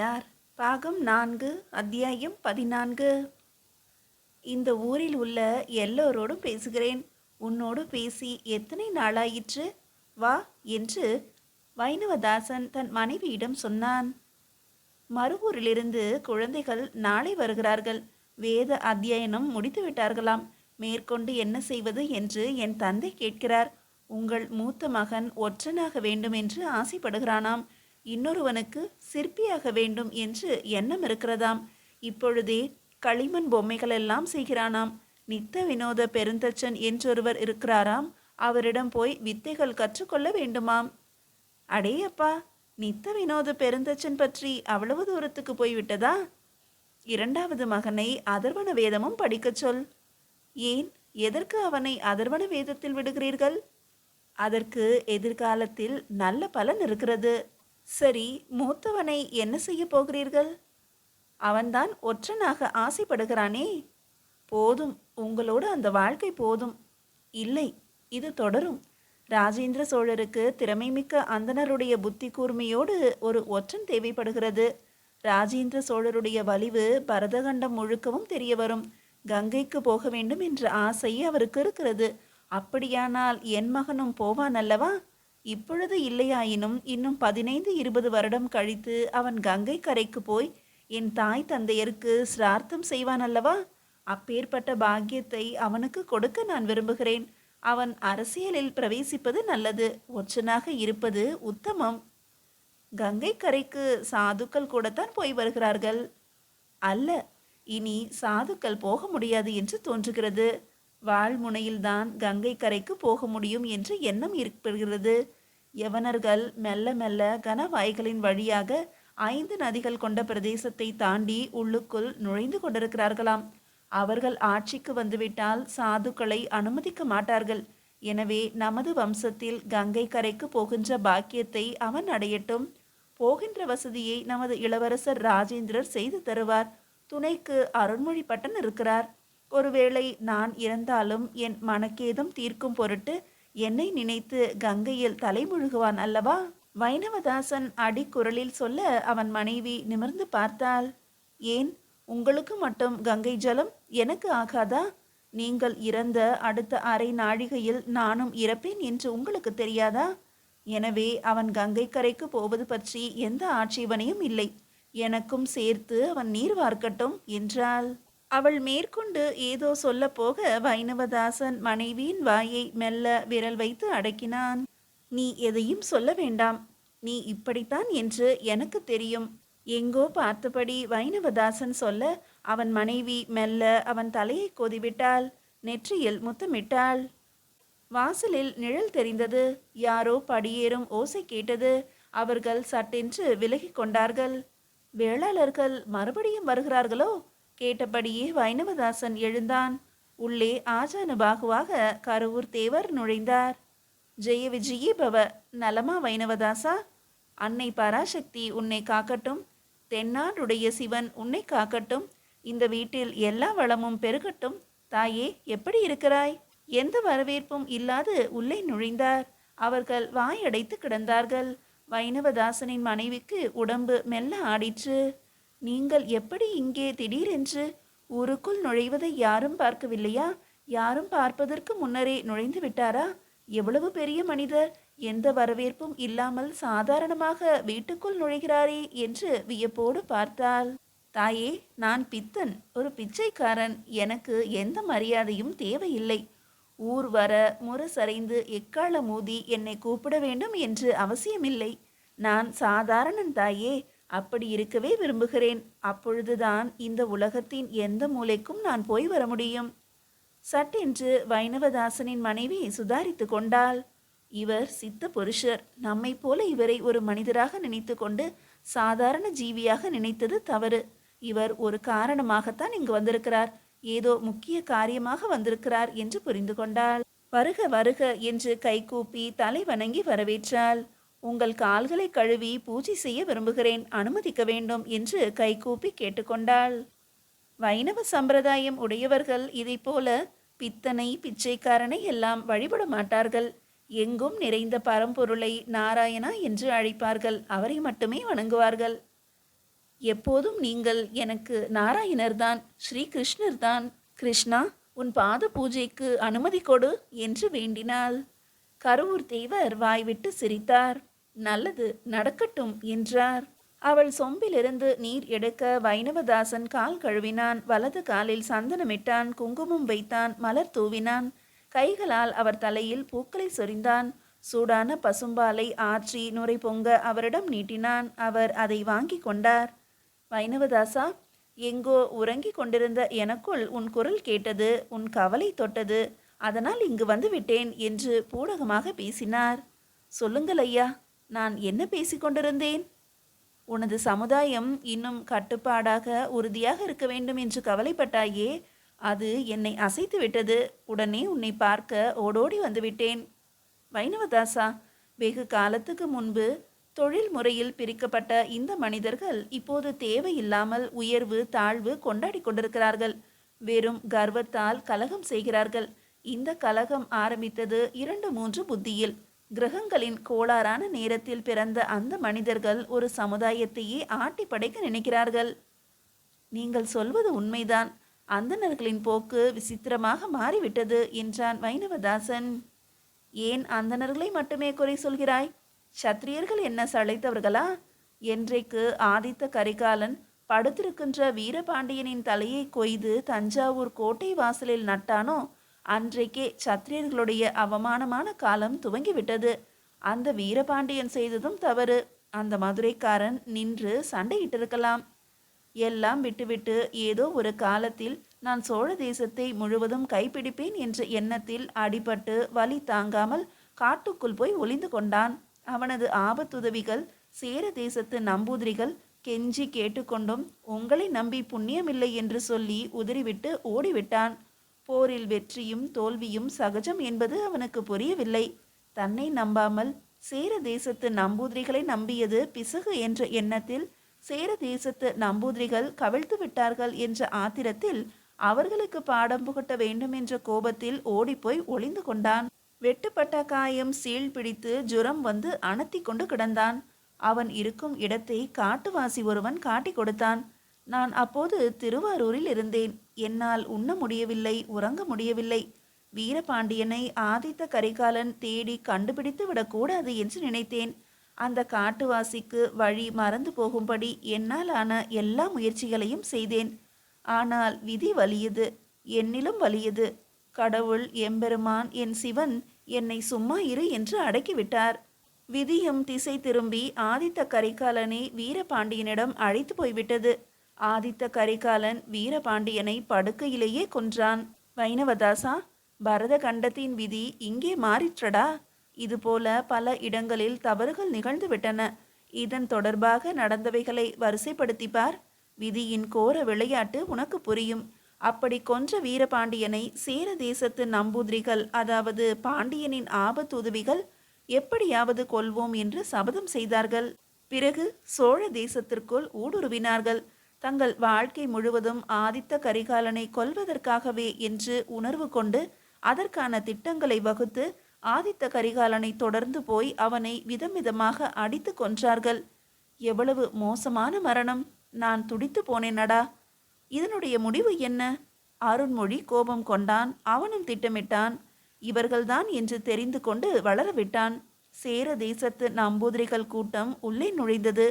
யார்? பாகம் நான்கு அத்தியாயம் பதினான்கு. இந்த ஊரில் உள்ள எல்லோரோடும் பேசுகிறேன். உன்னோடு பேசி எத்தனை நாளாயிற்று? வா என்று வைணவதாசன் தன் மனைவியிடம் சொன்னான். மறுவூரிலிருந்து குழந்தைகள் நாளை வருகிறார்கள். வேத அத்தியனம் முடித்து விட்டார்களாம். மேற்கொண்டு என்ன செய்வது என்று என் தந்தை கேட்கிறார். உங்கள் மூத்த மகன் ஒற்றனாக வேண்டும் என்று ஆசைப்படுகிறானாம். இன்னொருவனுக்கு சிற்பியாக வேண்டும் என்று எண்ணம் இருக்கிறதாம். இப்பொழுதே களிமண் பொம்மைகள் எல்லாம் செய்கிறானாம். நித்த வினோத பெருந்தச்சன் என்றொருவர் இருக்கிறாராம். அவரிடம் போய் வித்தைகள் கற்றுக்கொள்ள வேண்டுமாம். அடே அப்பா நித்த வினோத பெருந்தச்சன் பற்றி அவ்வளவு தூரத்துக்கு போய்விட்டதா? இரண்டாவது மகனை அதர்வன வேதமும் படிக்கச் சொல். ஏன் எதற்கு அவனை அதர்வன வேதத்தில் விடுகிறீர்கள்? அதற்கு எதிர்காலத்தில் நல்ல பலன் இருக்கிறது. சரி மூத்தவனை என்ன செய்ய போகிறீர்கள்? அவன்தான் ஒற்றனாக ஆசைப்படுகிறானே. போதும் உங்களோடு அந்த வாழ்க்கை போதும். இல்லை இது தொடரும். ராஜேந்திர சோழருக்கு திறமைமிக்க அந்தணருடைய புத்தி கூர்மையோடு ஒரு ஒற்றன் தேவைப்படுகிறது. ராஜேந்திர சோழருடைய வலிவு பரதகண்டம் முழுக்கவும் தெரிய வரும் கங்கைக்கு போக வேண்டும் என்ற ஆசை அவருக்கு இருக்கிறது. அப்படியானால் என் மகனும் போவான் அல்லவா? இப்பொழுது இல்லையாயினும் இன்னும் பதினைந்து இருபது வருடம் கழித்து அவன் கங்கை கரைக்கு போய் என் தாய் தந்தையருக்கு சிரார்த்தம் செய்வான் அல்லவா? அப்பேற்பட்ட பாக்கியத்தை அவனுக்கு கொடுக்க நான் விரும்புகிறேன். அவன் அரசியலில் பிரவேசிப்பது நல்லது ஒற்றனாக இருப்பது உத்தமம். கங்கை கரைக்கு சாதுக்கள் கூடத்தான் போய் வருகிறார்கள். அல்ல இனி சாதுக்கள் போக முடியாது என்று தோன்றுகிறது. வாழ்முனையில்தான் கங்கை கரைக்கு போக முடியும் என்று எண்ணம் ஏற்படுகிறது. யவனர்கள் மெல்ல மெல்ல கனவாய்களின் வழியாக ஐந்து நதிகள் கொண்ட பிரதேசத்தை தாண்டி உள்ளுக்குள் நுழைந்து கொண்டிருக்கிறார்களாம். அவர்கள் ஆட்சிக்கு வந்துவிட்டால் சாதுக்களை அனுமதிக்க மாட்டார்கள். எனவே நமது வம்சத்தில் கங்கை கரைக்கு போகின்ற பாக்கியத்தை அவன் அடையட்டும். போகின்ற வசதியை நமது இளவரசர் ராஜேந்திரர் செய்து தருவார். துணைக்கு அருண்மொழிப்பட்டன் இருக்கிறார். ஒருவேளை நான் இறந்தாலும் என் மனக்கேதம் தீர்க்கும் பொருட்டு என்னை நினைத்து கங்கையில் தலைமுழுகுவான் அல்லவா? வைணவதாசன் அடிக்குரலில் சொல்ல அவன் மனைவி நிமிர்ந்து பார்த்தாள். ஏன்? உங்களுக்கு மட்டும் கங்கை ஜலம்? எனக்கு ஆகாதா? நீங்கள் இறந்த அடுத்த அரை நாழிகையில் நானும் இறப்பேன் என்று உங்களுக்கு தெரியாதா? எனவே அவன் கங்கை கரைக்கு போவது பற்றி எந்த ஆட்சேபனையும் இல்லை. எனக்கும் சேர்த்து அவன் நீர் வார்க்கட்டும் என்றாள். அவள் மேற்கொண்டு ஏதோ சொல்ல போக வைணவதாசன் மனைவியின் வாயை மெல்ல விரல் வைத்து அடக்கினான். நீ எதையும் சொல்ல வேண்டாம். நீ இப்படித்தான் என்று எனக்கு தெரியும். எங்கோ பார்த்தபடி வைணவதாசன் சொல்ல அவன் மனைவி மெல்ல அவன் தலையை கொதிவிட்டாள். நெற்றியில் முத்தமிட்டாள். வாசலில் நிழல் தெரிந்தது. யாரோ படியேறும் ஓசை கேட்டது. அவர்கள் சட்டென்று விலகி கொண்டார்கள். வேளாளர்கள் மறுபடியும் வருகிறார்களோ? கேட்டபடியே வைணவதாசன் எழுந்தான். உள்ளே ஆஜானு பாகுவாக கருவூர் தேவர் நுழைந்தார். ஜெய விஜயி பவ நலமா வைணவதாசா? அன்னை பராசக்தி உன்னை காக்கட்டும். தென்னாடுடைய சிவன் உன்னை காக்கட்டும். இந்த வீட்டில் எல்லா வளமும் பெருகட்டும். தாயே எப்படி இருக்கிறாய்? எந்த வரவேற்பும் இல்லாது உள்ளே நுழைந்தார். அவர்கள் வாயடைத்து கிடந்தார்கள். வைணவதாசனின் மனைவிக்கு உடம்பு மெல்ல ஆடிற்று. நீங்கள் எப்படி இங்கே திடீரென்று ஊருக்குள் நுழைவதை யாரும் பார்க்கவில்லையா? யாரும் பார்ப்பதற்கு முன்னரே நுழைந்து விட்டாரா? எவ்வளவு பெரிய மனிதர்? எந்த வரவேற்பும் இல்லாமல் சாதாரணமாக வீட்டுக்குள் நுழைகிறாரே என்று வியப்போடு பார்த்தாள். தாயே நான் பித்தன் ஒரு பிச்சைக்காரன். எனக்கு எந்த மரியாதையும் தேவையில்லை. ஊர் வர முரசரைந்து எக்கால மூதி என்னை கூப்பிட வேண்டும் என்று அவசியமில்லை. நான் சாதாரணன் தாயே. அப்படி இருக்கவே விரும்புகிறேன். அப்பொழுதுதான் இந்த உலகத்தின் எந்த மூலைக்கும் நான் போய் வர முடியும். சட்டென்று வைணவதாசனின் மனைவி சுதாரித்து கொண்டாள். இவர் சித்த புருஷர். நம்மைப் போல இவரை ஒரு மனிதராக நினைத்து கொண்டு சாதாரண ஜீவியாக நினைத்தது தவறு. இவர் ஒரு காரணமாகத்தான் இங்கு வந்திருக்கிறார். ஏதோ முக்கிய காரியமாக வந்திருக்கிறார் என்று புரிந்து கொண்டாள். வருக வருக என்று கைகூப்பி தலை வணங்கி வரவேற்றாள். உங்கள் கால்களை கழுவி பூஜை செய்ய விரும்புகிறேன். அனுமதிக்க வேண்டும் என்று கைகூப்பி கேட்டுக்கொண்டாள். வைணவ சம்பிரதாயம் உடையவர்கள் இதைப் போல பித்தனை பிச்சைக்காரனை எல்லாம் வழிபட மாட்டார்கள். எங்கும் நிறைந்த பரம்பொருளை நாராயணா என்று அழைப்பார்கள். அவரை மட்டுமே வணங்குவார்கள். எப்போதும் நீங்கள் எனக்கு நாராயணர்தான் ஸ்ரீ கிருஷ்ணர்தான் கிருஷ்ணா உன் பாத பூஜைக்கு அனுமதி கொடு என்று வேண்டினாள். கருவூர் தேவர் வாய்விட்டு சிரித்தார். நல்லது நடக்கட்டும் என்றார். அவள் சொம்பிலிருந்து நீர் எடுக்க வைணவதாசன் கால் கழுவினான். வலது காலில் சந்தனமிட்டான். குங்குமம் வைத்தான். மலர் தூவினான். கைகளால் அவர் தலையில் பூக்களை சொரிந்தான். சூடான பசும்பாலை ஆற்றி நுரை பொங்க அவரிடம் நீட்டினான். அவர் அதை வாங்கி கொண்டார். வைணவதாசா எங்கோ உறங்கிக் கொண்டிருந்த எனக்குள் உன் குரல் கேட்டது உன் கவலை தொட்டது. அதனால் இங்கு வந்து விட்டேன் என்று பூடகமாக பேசினார். சொல்லுங்கள் ஐயா. நான் என்ன பேசிக்கொண்டிருந்தேன் உனது சமுதாயம் இன்னும் கட்டுப்பாடாக உறுதியாக இருக்க வேண்டும் என்று கவலைப்பட்டாயே அது என்னை அசைத்து விட்டது. உடனே உன்னை பார்க்க ஓடோடி வந்துவிட்டேன். வைணவதாசா வெகு காலத்துக்கு முன்பு தொழில் முறையில் பிரிக்கப்பட்ட இந்த மனிதர்கள் இப்போது தேவையில்லாமல் உயர்வு தாழ்வு கொண்டாடி கொண்டிருக்கிறார்கள். வெறும் கர்வத்தால் கலகம் செய்கிறார்கள். இந்த கலகம் ஆரம்பித்தது இரண்டு மூன்று புத்தியில். கிரகங்களின் கோளாறான நேரத்தில் பிறந்த அந்த மனிதர்கள் ஒரு சமுதாயத்தையே ஆட்டி படைக்க நினைக்கிறார்கள். நீங்கள் சொல்வது உண்மைதான். அந்தணர்களின் போக்கு விசித்திரமாக மாறிவிட்டது என்றான் வைணவதாசன். ஏன் அந்தணர்களை மட்டுமே குறை சொல்கிறாய்? சத்திரியர்கள் என்ன சளைத்தவர்களா? என்றைக்கு ஆதித்த கரிகாலன் படுத்திருக்கின்ற வீரபாண்டியனின் தலையை கொய்து தஞ்சாவூர் கோட்டை வாசலில் நட்டானோ அன்றைக்கே சத்திரியர்களுடைய அவமானமான காலம் துவங்கிவிட்டது. அந்த வீரபாண்டியன் செய்ததும் தவறு. அந்த மதுரைக்காரன் நின்று சண்டையிட்டிருக்கலாம். எல்லாம் விட்டுவிட்டு ஏதோ ஒரு காலத்தில் நான் சோழ தேசத்தை முழுவதும் கைப்பிடிப்பேன் என்ற எண்ணத்தில் அடிபட்டு வலி தாங்காமல் காட்டுக்குள் போய் ஒளிந்து கொண்டான். அவனது ஆபத்துதவிகள் சேர தேசத்து நம்பூதிரிகள் கெஞ்சி கேட்டுக்கொண்டும் உங்களை நம்பி புண்ணியமில்லை என்று சொல்லி உதறிவிட்டு ஓடிவிட்டான். போரில் வெற்றியும் தோல்வியும் சகஜம் என்பது அவனுக்கு புரியவில்லை. தன்னை நம்பாமல் சேர தேசத்து நம்பூதிரிகளை நம்பியது பிசகு என்ற எண்ணத்தில் சேர தேசத்து நம்பூதிரிகள் கவிழ்த்து விட்டார்கள் என்ற ஆத்திரத்தில் அவர்களுக்கு பாடம் புகட்ட வேண்டும் என்ற கோபத்தில் ஓடிப்போய் ஒளிந்து கொண்டான். வெட்டுப்பட்ட காயம் சீழ் பிடித்து ஜுரம் வந்து அணத்தி கொண்டு கிடந்தான். அவன் இருக்கும் இடத்தை காட்டுவாசி ஒருவன் காட்டி கொடுத்தான். நான் அப்போது திருவாரூரில் இருந்தேன். என்னால் உண்ண முடியவில்லை உறங்க முடியவில்லை. வீரபாண்டியனை ஆதித்த கரிகாலன் தேடி கண்டுபிடித்து விடக்கூடாது என்று நினைத்தேன். அந்த காட்டுவாசிக்கு வழி மறந்து போகும்படி என்னால் ஆன எல்லா முயற்சிகளையும் செய்தேன். ஆனால் விதி வலியது என்னிலும் வலியது. கடவுள் எம்பெருமான் என் சிவன் என்னை சும்மா இரு என்று அடக்கிவிட்டார். விதியும் திசை திரும்பி ஆதித்த கரிகாலனை வீரபாண்டியனிடம் அழைத்து போய்விட்டது. ஆதித்த கரிகாலன் வீரபாண்டியனை படுக்கையிலேயே கொன்றான். வைணவதாசா பரத கண்டத்தின் விதி இங்கே மாறிற்றடா. இதுபோல பல இடங்களில் தவறுகள் நிகழ்ந்து விட்டன இதன் தொடர்பாக நடந்தவைகளை வரிசைப்படுத்தி பார் விதியின் கோர விளையாட்டு உனக்கு புரியும். அப்படி கொன்ற வீரபாண்டியனை சேர தேசத்து நம்பூதிரிகள் அதாவது பாண்டியனின் ஆபத்துதவிகள் எப்படியாவது கொல்வோம் என்று சபதம் செய்தார்கள். பிறகு சோழ தேசத்திற்குள் ஊடுருவினார்கள். தங்கள் வாழ்க்கை முழுவதும் ஆதித்த கரிகாலனை கொல்வதற்காகவே என்று உணர்வு கொண்டு அதற்கான திட்டங்களை வகுத்து ஆதித்த கரிகாலனை தொடர்ந்து போய் அவனை விதமிதமாக அடித்து கொன்றார்கள். எவ்வளவு மோசமான மரணம்! நான் துடித்து போனேனடா! இதனுடைய முடிவு என்ன அருண்மொழி கோபம் கொண்டான். அவனும் திட்டமிட்டான். இவர்கள்தான் என்று தெரிந்து கொண்டு வளரவிட்டான். சேர தேசத்து நம்பூதிரிகள் கூட்டம் உள்ளே நுழைந்தது.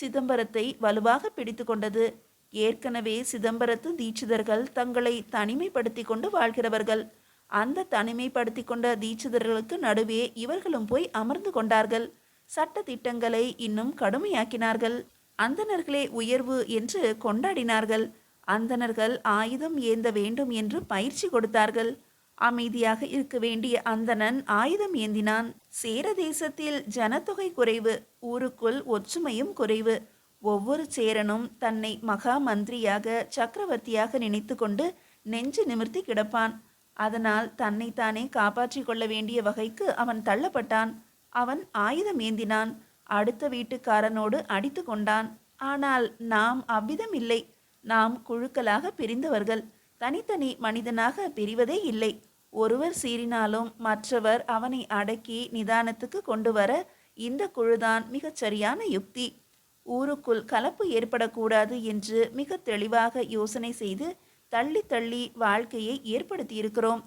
சிதம்பரத்தை வலுவாக பிடித்து கொண்டது. ஏற்கனவே சிதம்பரத்து தீட்சிதர்கள் தங்களை தனிமைப்படுத்தி கொண்டு வாழ்கிறவர்கள். அந்த தனிமைப்படுத்தி கொண்ட தீட்சிதர்களுக்கு நடுவே இவர்களும் போய் அமர்ந்து கொண்டார்கள். சட்ட திட்டங்களை இன்னும் கடுமையாக்கினார்கள். அந்தணர்களே உயர்வு என்று கொண்டாடினார்கள். அந்தணர்கள் ஆயுதம் ஏந்த வேண்டும் என்று பயிற்சி கொடுத்தார்கள். அமைதியாக இருக்க வேண்டிய அந்தணன் ஆயுதம் ஏந்தினான். சேர தேசத்தில் ஜனத்தொகை குறைவு ஊருக்குள் ஒற்றுமையும் குறைவு. ஒவ்வொரு சேரனும் தன்னை மகா மந்திரியாக சக்கரவர்த்தியாக நினைத்து கொண்டு நெஞ்சு நிமிர்த்தி கிடப்பான். அதனால் தன்னைத்தானே காப்பாற்றிக் கொள்ள வேண்டிய வகைக்கு அவன் தள்ளப்பட்டான். அவன் ஆயுதம் ஏந்தினான். அடுத்த வீட்டுக்காரனோடு அடித்து கொண்டான். ஆனால் நாம் அவ்விதம் இல்லை. நாம் குழுக்களாக பிரிந்தவர்கள். தனித்தனி மனிதனாக பிரிவதே இல்லை. ஒருவர் சீறினாலும் மற்றவர் அவனை அடக்கி நிதானத்துக்கு கொண்டு வர இந்த குழுதான் மிகச் சரியான யுக்தி. ஊருக்குள் கலப்பு ஏற்படக்கூடாது என்று மிக தெளிவாக யோசனை செய்து தள்ளி தள்ளி வாழ்க்கையை ஏற்படுத்தியிருக்கிறோம்.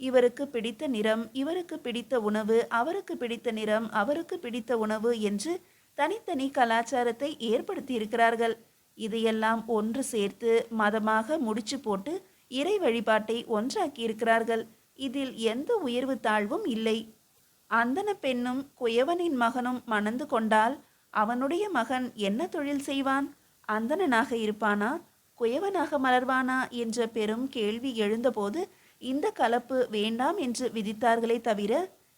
இவருக்கு பிடித்த நிறம் இவருக்கு பிடித்த உணவு அவருக்கு பிடித்த நிறம் அவருக்கு பிடித்த உணவு என்று தனித்தனி கலாச்சாரத்தை ஏற்படுத்தி இருக்கிறார்கள் இதையெல்லாம் ஒன்று சேர்த்து மதமாக முடிச்சு போட்டு இறை வழிபாட்டை ஒன்றாக்கி இருக்கிறார்கள் இதில் எந்த உயர்வு தாழ்வும் இல்லை. அந்தன பெண்ணும் குயவனின் மகனும் மணந்து கொண்டால் அவனுடைய மகன் என்ன தொழில் செய்வான்? அந்தனனாக இருப்பானா? குயவனாக மலர்வானா? என்ற பெரும் கேள்வி எழுந்தபோது இந்த கலப்பு வேண்டாம் என்று விதித்தார்களே தவிர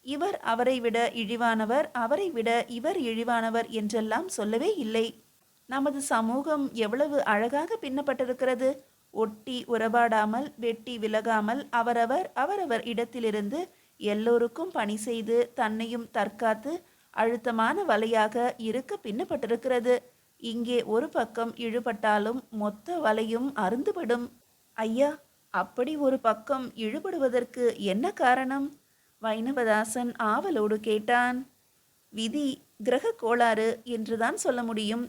இவர் அவரை விட இழிவானவர் அவரை விட இவர் இழிவானவர் என்றெல்லாம் சொல்லவே இல்லை. நமது சமூகம் எவ்வளவு அழகாக பின்னப்பட்டிருக்கிறது. ஒட்டி உறவாடாமல் வெட்டி விலகாமல் அவரவர் அவரவர் இடத்திலிருந்து எல்லோருக்கும் பணி செய்து தன்னையும் தற்காத்து அழுத்தமான வலையாக இருக்க பின்னப்பட்டிருக்கிறது. இங்கே ஒரு பக்கம் இழுபட்டாலும் மொத்த வலையும் அருந்துபடும் ஐயா அப்படி ஒரு பக்கம் இழுபடுவதற்கு என்ன காரணம்? வைணவதாசன் ஆவலோடு கேட்டான். விதி கிரக கோளாறு என்றுதான் சொல்ல முடியும்.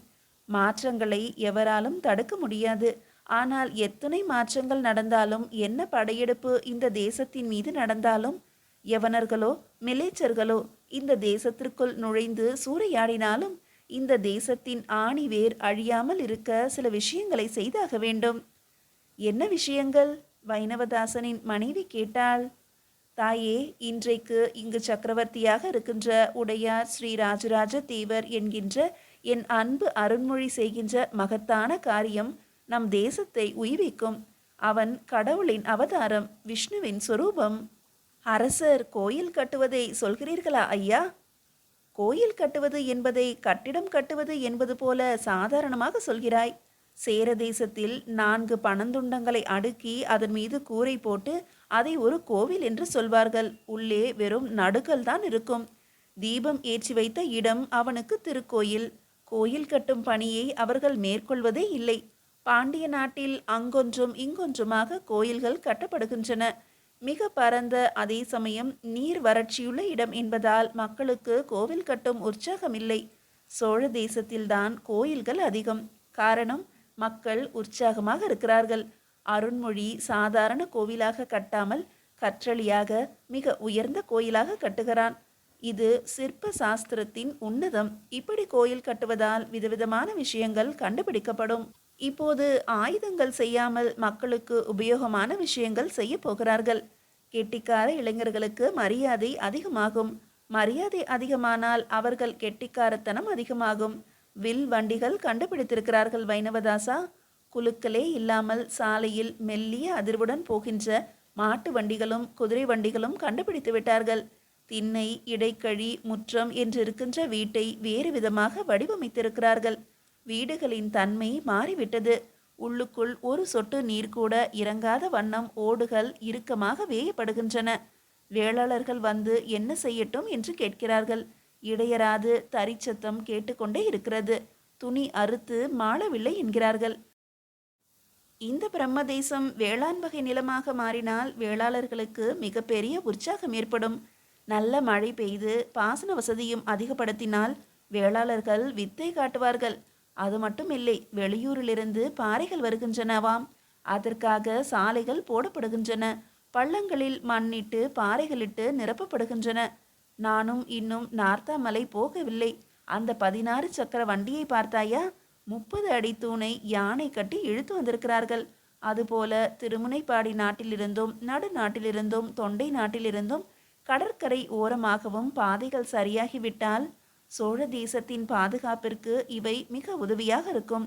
மாற்றங்களை எவராலும் தடுக்க முடியாது. ஆனால் எத்தனை மாற்றங்கள் நடந்தாலும் என்ன படையெடுப்பு இந்த தேசத்தின் மீது நடந்தாலும்? யவனர்களோ மிலேச்சர்களோ இந்த தேசத்திற்குள் நுழைந்து சூறையாடினாலும் இந்த தேசத்தின் ஆணி வேர் அழியாமல் இருக்க சில விஷயங்களை செய்தாக வேண்டும். என்ன விஷயங்கள்? வைணவதாசனின் மனைவி கேட்டாள். தாயே இன்றைக்கு இங்கு சக்கரவர்த்தியாக இருக்கின்ற உடையார் ஸ்ரீ ராஜராஜ தேவர் என்கின்ற என் அன்பு அருண்மொழி செய்கின்ற மகத்தான காரியம் நம் தேசத்தை உய்விக்கும் அவன் கடவுளின் அவதாரம் விஷ்ணுவின் சொரூபம். அரசர் கோயில் கட்டுவதை சொல்கிறீர்களா ஐயா? கோயில் கட்டுவது என்பதை கட்டிடம் கட்டுவது என்பது போல சாதாரணமாக சொல்கிறாய். சேர தேசத்தில் நான்கு பணந்துண்டங்களை அடுக்கி அதன் மீது கூரை போட்டு அதை ஒரு கோவில் என்று சொல்வார்கள். உள்ளே வெறும் நடுக்கல் தான் இருக்கும். தீபம் ஏற்றி வைத்த இடம் அவனுக்கு திருக்கோயில். கோயில் கட்டும் பணியை அவர்கள் மேற்கொள்வதே இல்லை. பாண்டிய நாட்டில் அங்கொன்றும் இங்கொன்றுமாக கோயில்கள் கட்டப்படுகின்றன. மிக பரந்த அதே சமயம் நீர் வறட்சியுள்ள இடம் என்பதால் மக்களுக்கு கோவில் கட்டும் உற்சாகமில்லை. சோழ தேசத்தில்தான் கோயில்கள் அதிகம். காரணம் மக்கள் உற்சாகமாக இருக்கிறார்கள். அருண்மொழி சாதாரண கோவிலாக கட்டாமல் கற்றளியாக மிக உயர்ந்த கோயிலாக கட்டுகிறான். இது சிற்ப சாஸ்திரத்தின் உன்னதம். இப்படி கோயில் கட்டுவதால் விதவிதமான விஷயங்கள் கண்டுபிடிக்கப்படும். இப்போது ஆயுதங்கள் செய்யாமல் மக்களுக்கு உபயோகமான விஷயங்கள் செய்ய போகிறார்கள். கெட்டிக்கார இளைஞர்களுக்கு மரியாதை அதிகமாகும். மரியாதை அதிகமானால் அவர்கள் கெட்டிக்காரத்தனம் அதிகமாகும். வில் வண்டிகள் கண்டுபிடித்திருக்கிறார்கள் வைணவதாசா. குழுக்களே இல்லாமல் சாலையில் மெல்லிய அதிர்வுடன் போகின்ற மாட்டு வண்டிகளும் குதிரை வண்டிகளும் கண்டுபிடித்து விட்டார்கள். திண்ணை இடைக்கழி முற்றம் என்று இருக்கின்ற வீட்டை வேறு விதமாக வடிவமைத்திருக்கிறார்கள். வீடுகளின் தன்மை மாறிவிட்டது. உள்ளுக்குள் ஒரு சொட்டு நீர் கூட இறங்காத வண்ணம் ஓடுகள் இறுக்கமாக வேயப்படுகின்றன. வேளாளர்கள் வந்து என்ன செய்யட்டும் என்று கேட்கிறார்கள். இடையராது தரிச்சத்தம் கேட்டுக்கொண்டே இருக்கிறது. துணி அறுத்து மாளவில்லை என்கிறார்கள். இந்த பிரம்மதேசம் வேளாண் வகை நிலமாக மாறினால் வேளாளர்களுக்கு மிகப்பெரிய உற்சாகம் ஏற்படும். நல்ல மழை பெய்து பாசன வசதியும் அதிகப்படுத்தினால் வேளாளர்கள் வித்தை காட்டுவார்கள். அது மட்டும் இல்லை வெளியூரிலிருந்து பாறைகள் வருகின்றனவாம். அதற்காக சாலைகள் போடப்படுகின்றன. பள்ளங்களில் மண்ணிட்டு பாறைகளிட்டு நிரப்பப்படுகின்றன. நானும் இன்னும் நார்த்தாமலை போகவில்லை. அந்த பதினாறு சக்கர வண்டியை பார்த்தாயா? முப்பது அடி தூணை யானை கட்டி இழுத்து வந்திருக்கிறார்கள். அதுபோல திருமுனைப்பாடி நாட்டிலிருந்தும் நடுநாட்டிலிருந்தும் தொண்டை நாட்டிலிருந்தும் கடற்கரை ஓரமாகவும் பாதைகள் சரியாகிவிட்டால் சோழ தேசத்தின் பாதுகாப்பிற்கு இவை மிக உதவியாக இருக்கும்.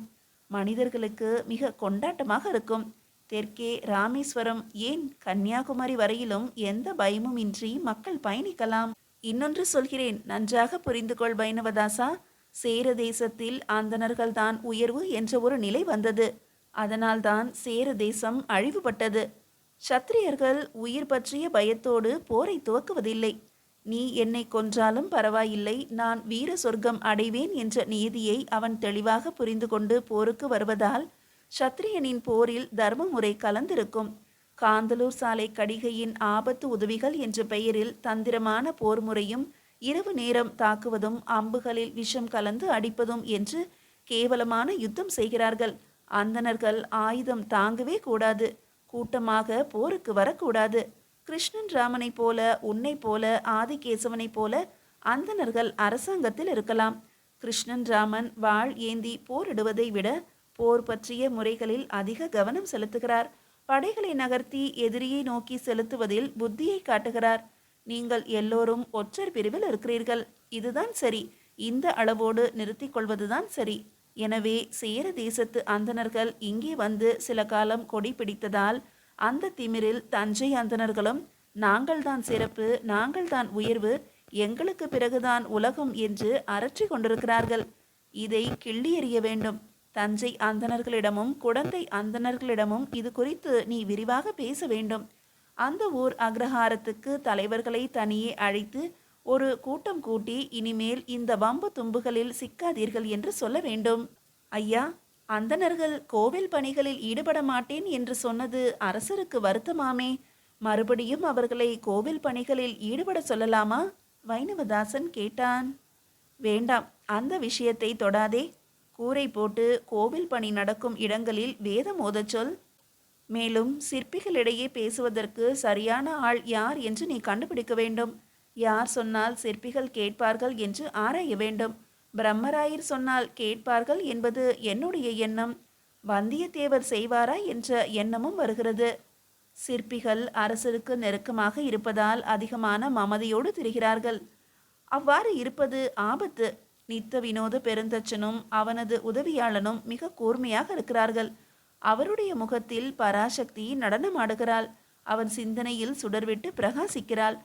மனிதர்களுக்கு மிக கொண்டாட்டமாக இருக்கும். தெற்கே ராமேஸ்வரம் ஏன் கன்னியாகுமரி வரையிலும் எந்த பயமும் இன்றி மக்கள் பயணிக்கலாம். இன்னொன்று சொல்கிறேன் நன்றாக புரிந்து கொள் பைனவதாசா சேர தேசத்தில் அந்தணர்கள் தான் உயர்வு என்ற ஒரு நிலை வந்தது. அதனால்தான் சேர தேசம் அழிவுபட்டது. சத்திரியர்கள் உயிர் பற்றிய பயத்தோடு போரை துவக்குவதில்லை. நீ என்னை கொன்றாலும் பரவாயில்லை நான் வீர சொர்க்கம் அடைவேன் என்ற நீதியை அவன் தெளிவாக புரிந்து கொண்டு போருக்கு வருவதால் சத்திரியனின் போரில் தர்மமுறை கலந்திருக்கும். காந்தலூர் சாலை கடிகையின் ஆபத்து உதவிகள் என்ற பெயரில் தந்திரமான போர் முறையும் இரவு நேரம் தாக்குவதும் அம்புகளில் விஷம் கலந்து அடிப்பதும் என்று கேவலமான யுத்தம் செய்கிறார்கள். அந்தணர்கள் ஆயுதம் தாங்கவே கூடாது. கூட்டமாக போருக்கு வரக்கூடாது. கிருஷ்ணன் ராமனைப் போல உன்னைப் போல ஆதிகேசவனைப் போல அந்தணர்கள் அரசாங்கத்தில் இருக்கலாம். கிருஷ்ணன் ராமன் வாள் ஏந்தி போரிடுவதை விட போர் பற்றிய முறைகளில் அதிக கவனம் செலுத்துகிறார். படைகளை நகர்த்தி எதிரியை நோக்கி செலுத்துவதில் புத்தியை காட்டுகிறார். நீங்கள் எல்லோரும் ஒற்றர் பிரிவில் இருக்கிறீர்கள். இதுதான் சரி. இந்த அளவோடு நிறுத்திக் கொள்வதுதான் சரி. எனவே சேர தேசத்து அந்தணர்கள் இங்கே வந்து சில காலம் கொடி பிடித்ததால் அந்த திமிரில் தஞ்சை அந்தணர்களும் நாங்கள்தான் சிறப்பு நாங்கள்தான் உயர்வு எங்களுக்கு பிறகுதான் உலகம் என்று அரற்றி கொண்டிருக்கிறார்கள். இதை கிள்ளி எறிய வேண்டும். தஞ்சை அந்தணர்களிடமும் குடந்தை அந்தணர்களிடமும் இது குறித்து நீ விரிவாக பேச வேண்டும். அந்த ஊர் அக்ரஹாரத்துக்கு தலைவர்களை தனியே அழைத்து ஒரு கூட்டம் கூட்டி இனிமேல் இந்த வம்பு தும்புகளில் சிக்காதீர்கள் என்று சொல்ல வேண்டும். ஐயா அந்தணர்கள் கோவில் பணிகளில் ஈடுபட மாட்டேன் என்று சொன்னது அரசருக்கு வருத்தமாமே. மறுபடியும் அவர்களை கோவில் பணிகளில் ஈடுபட சொல்லலாமா? வைணவதாசன் கேட்டான். வேண்டாம் அந்த விஷயத்தை தொடாதே. கூரை போட்டு கோவில் பணி நடக்கும் இடங்களில் வேதம் ஓதச் சொல். மேலும் சிற்பிகளிடையே பேசுவதற்கு சரியான ஆள் யார் என்று நீ கண்டுபிடிக்க வேண்டும். யார் சொன்னால் சிற்பிகள் கேட்பார்கள் என்று ஆராய வேண்டும். பிரம்மராயர் சொன்னால் கேட்பார்கள் என்பது என்னுடைய எண்ணம். வந்தியத்தேவர் செய்வாரா என்ற எண்ணமும் வருகிறது. சிற்பிகள் அரசருக்கு நெருக்கமாக இருப்பதால் அதிகமான மமதையோடு திரிகிறார்கள். அவ்வாறு இருப்பது ஆபத்து. நித்த வினோத பெருந்தச்சனும் அவனது உதவியாளனும் மிக கூர்மையாக இருக்கிறார்கள். அவருடைய முகத்தில் பராசக்தி நடனமாடுகிறாள். அவன் சிந்தனையில் சுடர்விட்டு பிரகாசிக்கிறாள்.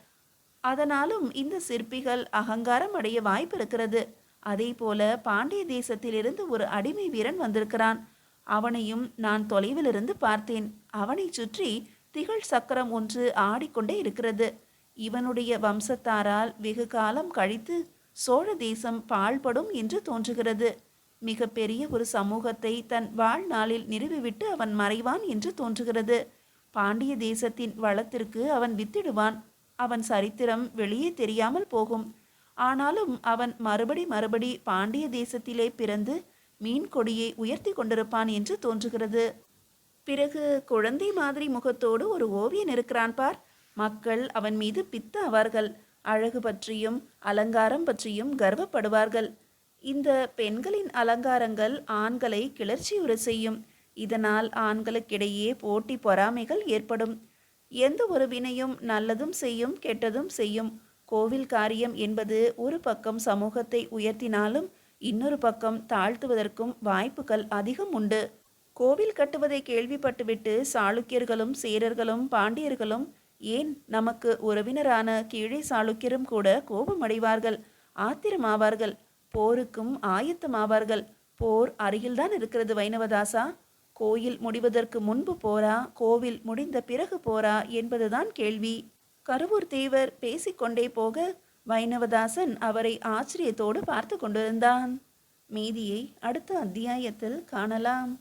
அதனாலும் இந்த சிற்பிகள் அகங்காரம் அடைய வாய்ப்பு இருக்கிறது. அதே போல பாண்டிய தேசத்திலிருந்து ஒரு அடிமை வீரன் வந்திருக்கிறான். அவனையும் நான் தொலைவிலிருந்து பார்த்தேன். அவனை சுற்றி திகழ் சக்கரம் ஒன்று ஆடிக்கொண்டே இருக்கிறது. இவனுடைய வம்சத்தாரால் வெகு காலம் கழித்து சோழ தேசம் பாழ்படும் என்று தோன்றுகிறது. மிக பெரிய ஒரு சமூகத்தை தன் வாழ்நாளில் நிறுவிவிட்டு அவன் மறைவான் என்று தோன்றுகிறது. பாண்டிய தேசத்தின் வளத்திற்கு அவன் வித்திடுவான். அவன் சரித்திரம் வெளியே தெரியாமல் போகும். ஆனாலும் அவன் மறுபடி மறுபடி பாண்டிய தேசத்திலே பிறந்து மீன் கொடியை உயர்த்தி கொண்டிருப்பான் என்று தோன்றுகிறது. பிறகு குழந்தை மாதிரி முகத்தோடு ஒரு ஓவியன் இருக்கிறான் பார். மக்கள் அவன் மீது பித்த ஆவார்கள் அழகு பற்றியும் அலங்காரம் பற்றியும் கர்வப்படுவார்கள். இந்த பெண்களின் அலங்காரங்கள் ஆண்களை கிளர்ச்சியுற செய்யும். இதனால் ஆண்களுக்கிடையே போட்டி பொறாமைகள் ஏற்படும். எந்த ஒரு வினையும் நல்லதும் செய்யும் கெட்டதும் செய்யும். கோவில் காரியம் என்பது ஒரு பக்கம் சமூகத்தை உயர்த்தினாலும் இன்னொரு பக்கம் தாழ்த்துவதற்கும் வாய்ப்புகள் அதிகம் உண்டு. கோவில் கட்டுவதை கேள்விப்பட்டுவிட்டு சாளுக்கியர்களும் சேரர்களும் பாண்டியர்களும் ஏன் நமக்கு உறவினரான கீழே சாளுக்கியரும் கூட கோபமடைவார்கள்? ஆத்திரமாவார்கள். போருக்கும் ஆயத்தமாவார்கள். போர் அருகில்தான் இருக்கிறது வைணவதாசா. கோயில் முடிவதற்கு முன்பு போரா கோவில் முடிந்த பிறகு போரா என்பதுதான் கேள்வி. கருவூர் தேவர் பேசிக்கொண்டே போக வைணவதாசன் அவரை ஆச்சரியத்தோடு பார்த்து கொண்டிருந்தான். மீதியை அடுத்த அத்தியாயத்தில் காணலாம்.